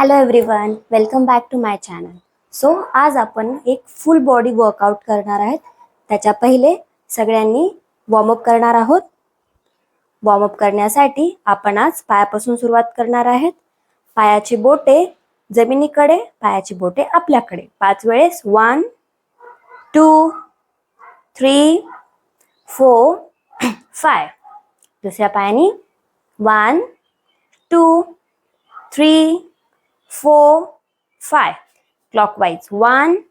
Hello everyone welcome back to my channel so आज आपण एक फुल बॉडी वर्कआउट करणार आहेत. त्याच्या पहिले सगळ्यांनी वॉर्मअप करणार आहोत. वॉर्मअप करण्यासाठी आपण आज पायापासून सुरुवात करणार आहेत. पायाची बोटे जमिनीकडे पायाची बोटे आपल्याकडे. पाच वेळेस one two three four five दुसऱ्या पायानी one two three four, five. Clockwise. One,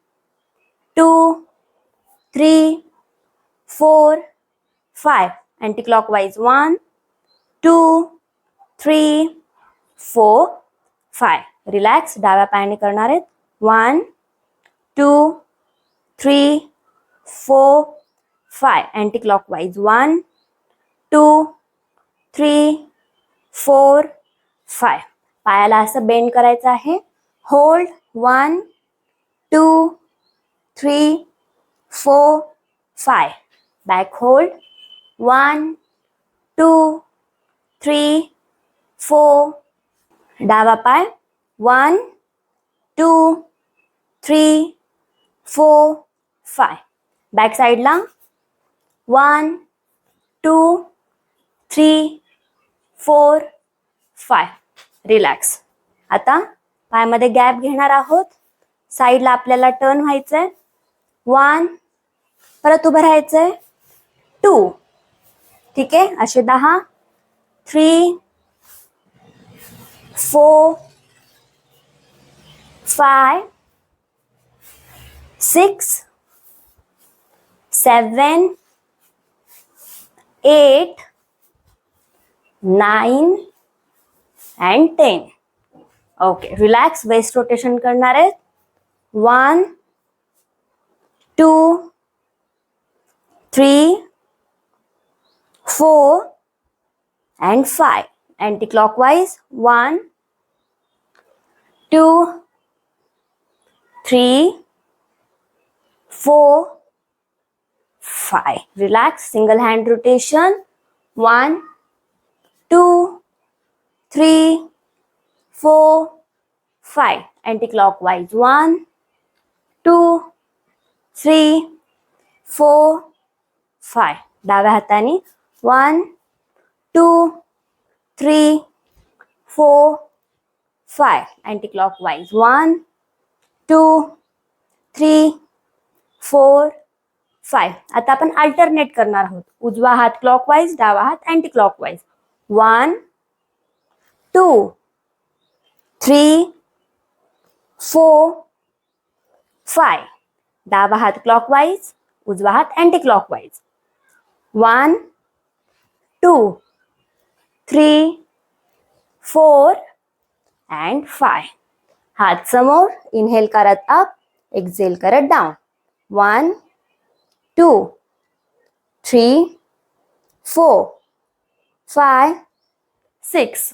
two, three, four, five. Anti-clockwise. One, two, three, four, five. Relax डाव्या पायाने करणार आहेत one two three four five anticlockwise one two three four five पायाला असं bend करायचं आहे. Hold one two three four five back hold one two three four डावा पाय. One two three four five back साईडला one two three four five relax आता पायामध्ये gap घेणार आहोत. साईडला आपल्याला टर्न व्हायचंय. वन परत उभं राहायचंय. टू ठीक आहे? असे दहा. Three four five six seven eight nine and ten. Okay relax waist rotation करणार आहेत. One two three four and five anti clockwise one two three four five relax single hand rotation one two three, four, five. Anti-clockwise. One, two, three, four, five. डाव्या हाताने one two three four five anti clockwise one two three four five आता आपण alternate करणार आहोत उजवा हात clockwise डावा हात anti clockwise one two, three, four, five. डावा हात क्लॉकवाईज उजवा हात anti clockwise one two three four and five हात समोर इनहेल करत अप एक्झेल करत down one two three four five six.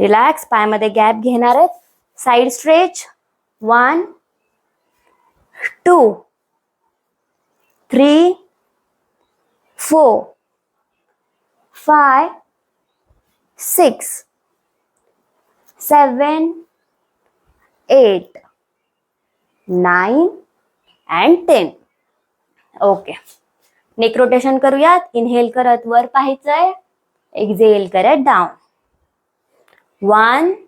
Relax पायामध्ये गॅप घेणार आहेत. Side stretch one two three four five six seven eight nine and ten okay neck rotation करूयात. Inhale करत वर पाहायचंय. एक्झेल करत down One,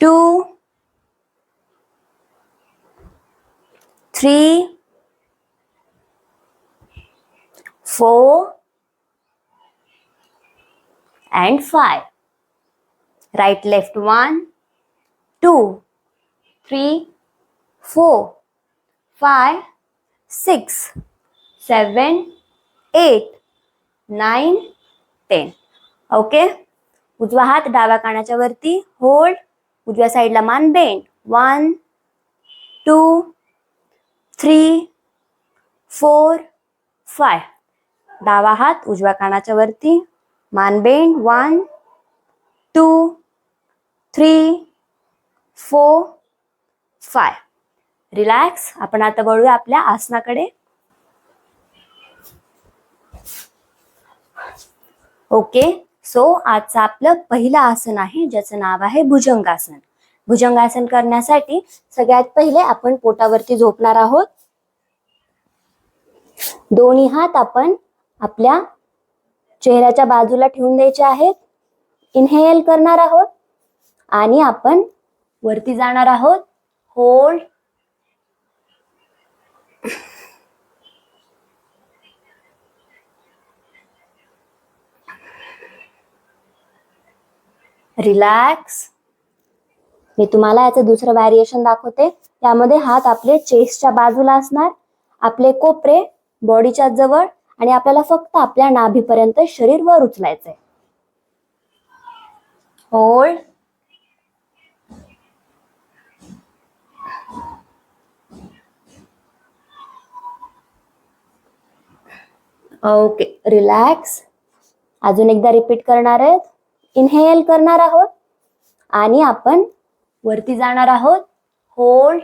two, three, four, and five. Right, left, one, two, three, four, five, six, seven, eight, nine, ten. Okay उजवा हात डाव्या कानाच्या वरती. होल्ड उजव्या साईडला मान bend one two three four five डावा हात उजव्या कानाच्या वरती. मान bend one two three four five relax आपण आता वळूया आपल्या आसनाकडे. ओके सो आजचं आपलं पहिलं आसन आहे ज्याचं नाव आहे भुजंगासन. भुजंगासन करण्यासाठी सगळ्यात पहिले आपण पोटावरती झोपणार आहोत. दोन्ही हात आपण आपल्या चेहऱ्याच्या बाजूला ठेवून द्यायचे आहेत. इनहेल करणार आहोत. आणि आपण वरती जाणार आहोत. होल्ड रिलॅक्स मी तुम्हाला याचं दुसरं व्हॅरिएशन दाखवते. त्यामध्ये हात आपले चेस्टच्या बाजूला असणार आपले कोपरे बॉडीच्या जवळ आणि आपल्याला फक्त आपल्या नाभीपर्यंत शरीर वर उचलायचंय. होल्ड ओके रिलॅक्स अजून एकदा रिपीट करणार आहेत. इनहेल करणार आहोत. आणि आपण वरती जाणार आहोत. होल्ड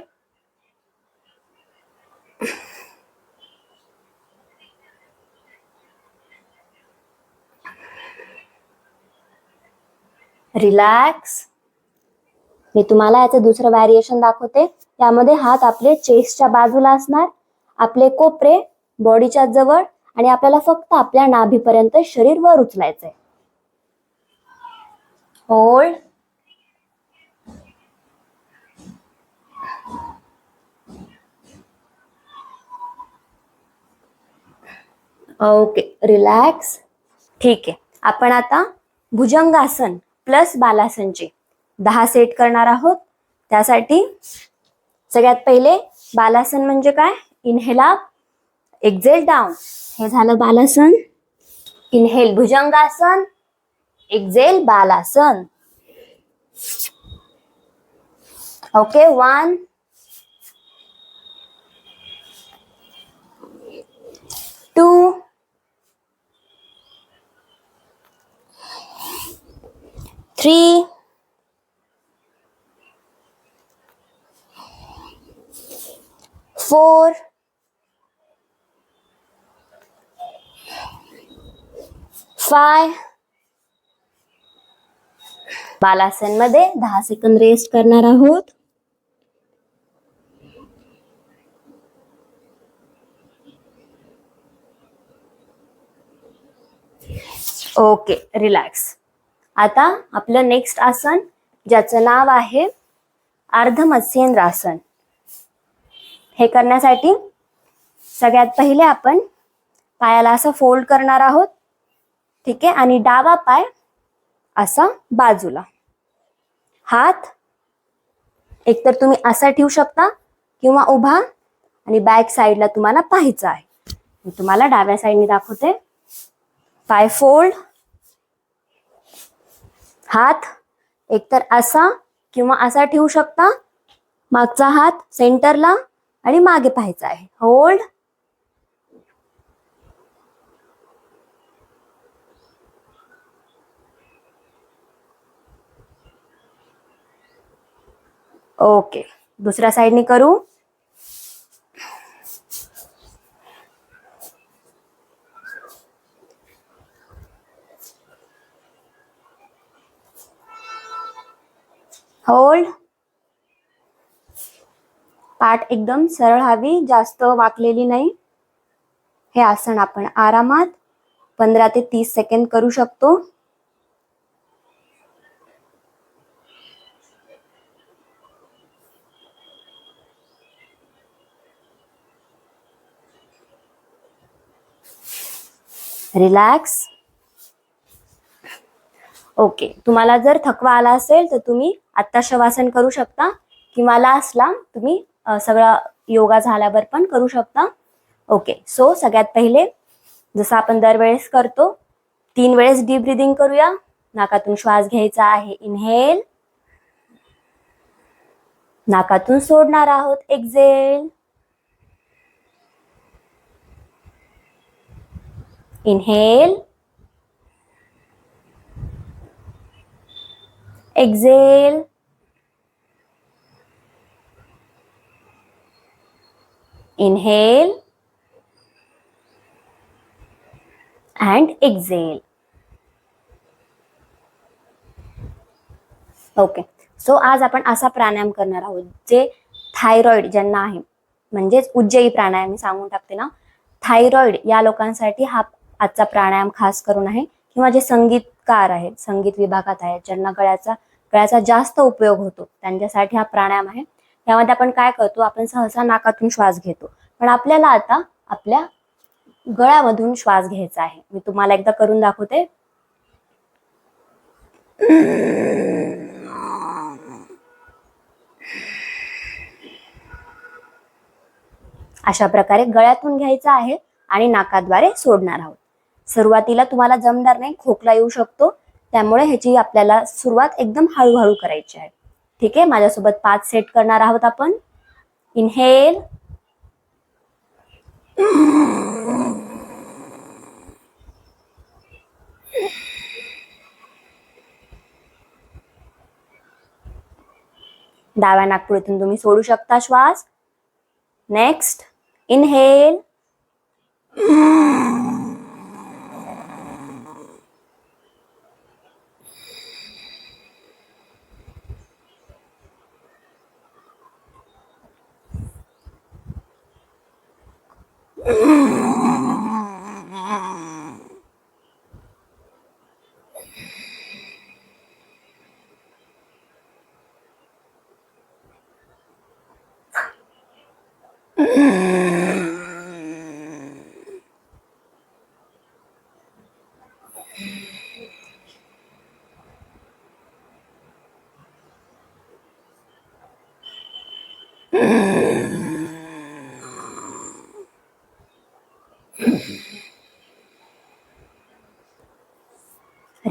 रिलॅक्स मी तुम्हाला याचं दुसरं व्हॅरिएशन दाखवते. यामध्ये हात आपले चेस्टच्या बाजूला असणार. आपले कोपरे बॉडीच्या जवळ आणि आपल्याला फक्त आपल्या नाभीपर्यंत शरीर वर उचलायचंय. होळ ओके रिलॅक्स ठीक आहे. आपण आता भुजंगासन प्लस बालासनचे दहा सेट करणार आहोत. त्यासाठी सगळ्यात पहिले बालासन म्हणजे काय? इनहेल अप एक्झेल डाऊन हे झालं balasana. Inhale bhujangasana. Exhale, balasana. Okay, one, two, three, four, five. बालासनमध्ये दहा सेकंद रेस्ट करणार आहोत. ओके रिलॅक्स आता आपलं नेक्स्ट आसन ज्याचं नाव आहे अर्धमत्स्येंद्र आसन हे करण्यासाठी सगळ्यात पहिले आपण पायाला असं फोल्ड करणार आहोत. ठीक आहे? आणि डावा पाय असा बाजूला. हात. एकतर तुम्ही असा ठेवू शकता किंवा उभा. आणि बॅक साईडला तुम्हाला पाहायचं आहे. मी तुम्हाला डाव्या साईडने दाखवते. पाय फोल्ड. हात. एकतर असा किंवा असा ठेवू शकता. मागचा हात सेंटरला आणि मागे पाहायचा आहे. होल्ड. ओके. दुसऱ्या साईडने करू. होल्ड पाठ एकदम सरळ हवी जास्त वाकलेली नाही. हे आसन आपण आरामात पंधरा ते तीस सेकंद करू शकतो. रिलॅक्स ओके तुम्हाला जर थकवा आला असेल तर तुम्ही आत्ता शवासन करू शकता. किंवा लास्टला तुम्ही सगळा योगा झाल्यावर पण करू शकता. ओके सो सगळ्यात पहिले जसं आपण दरवेळेस करतो तीन वेळेस डीप ब्रिदिंग करूया. नाकातून श्वास घ्यायचा आहे. इनहेल नाकातून सोडणार आहोत. Exhale inhale exhale inhale and exhale okay so आज आपण असा प्राणायाम करणार आहोत जे थायरॉइड ज्यांना आहे म्हणजेच उज्जयी प्राणायाम मी सांगून टाकते ना. थायरॉइड या लोकांसाठी हा आजचा प्राणायाम खास करून आहे किंवा जे संगीतकार आहेत संगीत विभागात आहेत ज्यांना गळ्याचा गळ्याचा जास्त उपयोग होतो त्यांच्यासाठी हा प्राणायाम आहे. यामध्ये आपण काय करतो आपण सहसा नाकातून श्वास घेतो. पण आपल्याला आता आपल्या गळ्यामधून श्वास घ्यायचा आहे. मी तुम्हाला एकदा करून दाखवते. अशा प्रकारे गळ्यातून घ्यायचा आहे आणि नाकाद्वारे सोडणार आहोत. सुरुवातीला तुम्हाला जमणार नाही खोकला येऊ शकतो. त्यामुळे ह्याची आपल्याला सुरुवात एकदम हळूहळू करायची आहे. ठीक आहे? माझ्यासोबत पाच सेट करणार आहोत आपण. इनहेल डाव्या नागपुडीतून तुम्ही सोडू शकता श्वास. Next inhale Ugh.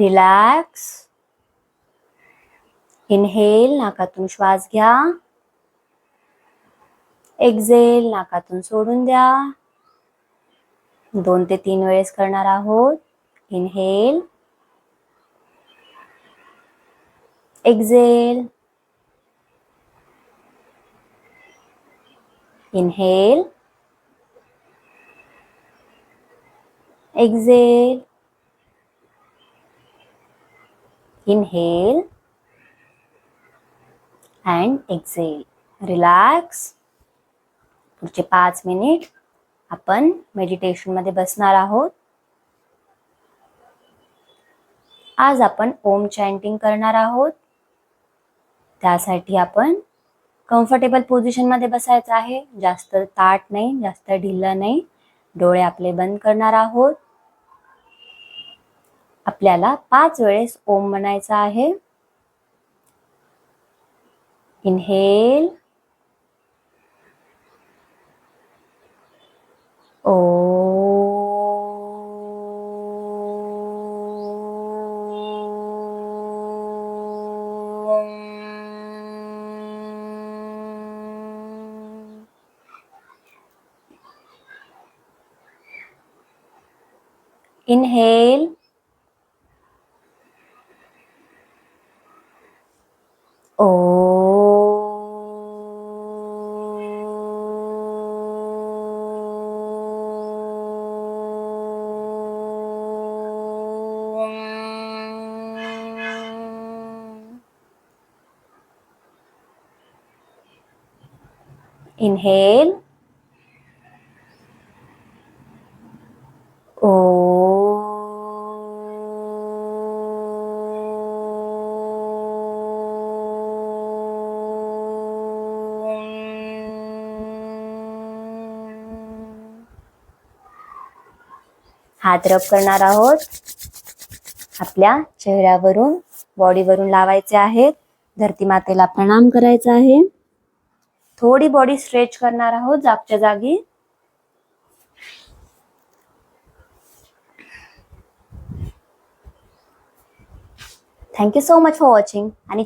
Relax inhale नाकातून श्वास घ्या. एक्झेल नाकातून सोडून द्या. दोन ते तीन वेळेस करणार आहोत. Inhale exhale inhale exhale inhale and exhale. Relax पुढचे पाच मिनिट आपण मेडिटेशनमध्ये बसणार आहोत. आज आपण ओम चॅन्टिंग करणार आहोत. त्यासाठी आपण कम्फर्टेबल पोझिशनमध्ये बसायचं आहे. जास्त ताट नाही जास्त ढिल्लं नाही. डोळे आपले बंद करणार आहोत. आपल्याला पाच वेळेस ओम म्हणायचा आहे. इनहेल ओ इनहेल inhale. ओ हात रब करणार आहोत. आपल्या चेहऱ्यावरून बॉडीवरून लावायचे आहेत. धरती मातेला प्रणाम करायचा आहे. थोडी बॉडी स्ट्रेच करणार आहोत जागच्या जागी. Thank you so much for watching आणि